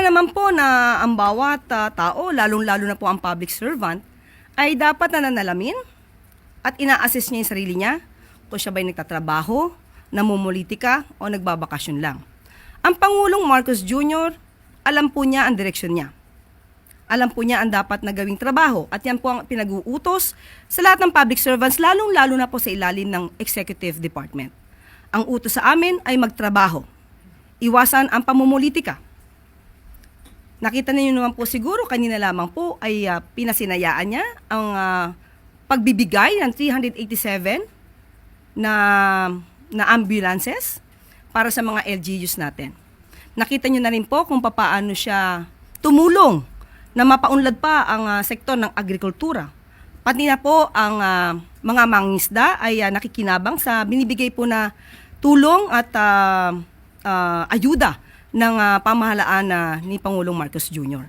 Sana naman po na ang bawat ah, tao, lalong-lalo na po ang public servant, ay dapat nananalamin at ina-assess niya yung sarili niya kung siya ba'y nagtatrabaho, namumulitika o nagbabakasyon lang. Ang Pangulong Marcos Jr., alam po niya ang direksyon niya. Alam po niya ang dapat na gawing trabaho at yan po ang pinag-uutos sa lahat ng public servants, lalong-lalo na po sa ilalim ng executive department. Ang utos sa amin ay magtrabaho. Iwasan ang pamumulitika. Nakita niyo naman po siguro kanina lamang po ay ah, pinasinayaan niya ang ah, pagbibigay ng 387 na na ambulances para sa mga LGUs natin. Nakita niyo na rin po kung papaano siya tumulong na mapaunlad pa ang ah, sektor ng agrikultura. Pati na po ang ah, mga mangisda ay ah, nakikinabang sa binibigay po na tulong at ah, ah, ayuda ng ah, pamahalaan na ni Pangulong Marcos Jr.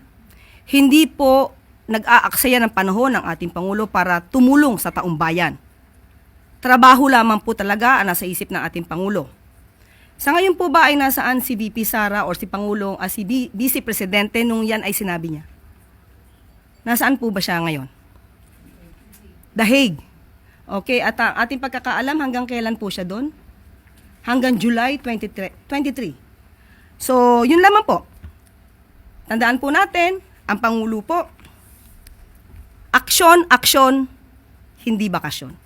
Hindi po nag-aaksaya ng panahon ng ating Pangulo para tumulong sa taong bayan. Trabaho lamang po talaga ang nasa isip ng ating Pangulo. Sa ngayon po ba ay nasaan si VP Sara or si Pangulong, ah, si B- Vice Presidente nung yan ay sinabi niya? Nasaan po ba siya ngayon? The Hague. Okay, at ang ating pagkakaalam hanggang kailan po siya doon? Hanggang July 23. 23. So, yun lamang po. Tandaan po natin, ang Pangulo po, aksyon, aksyon, hindi bakasyon.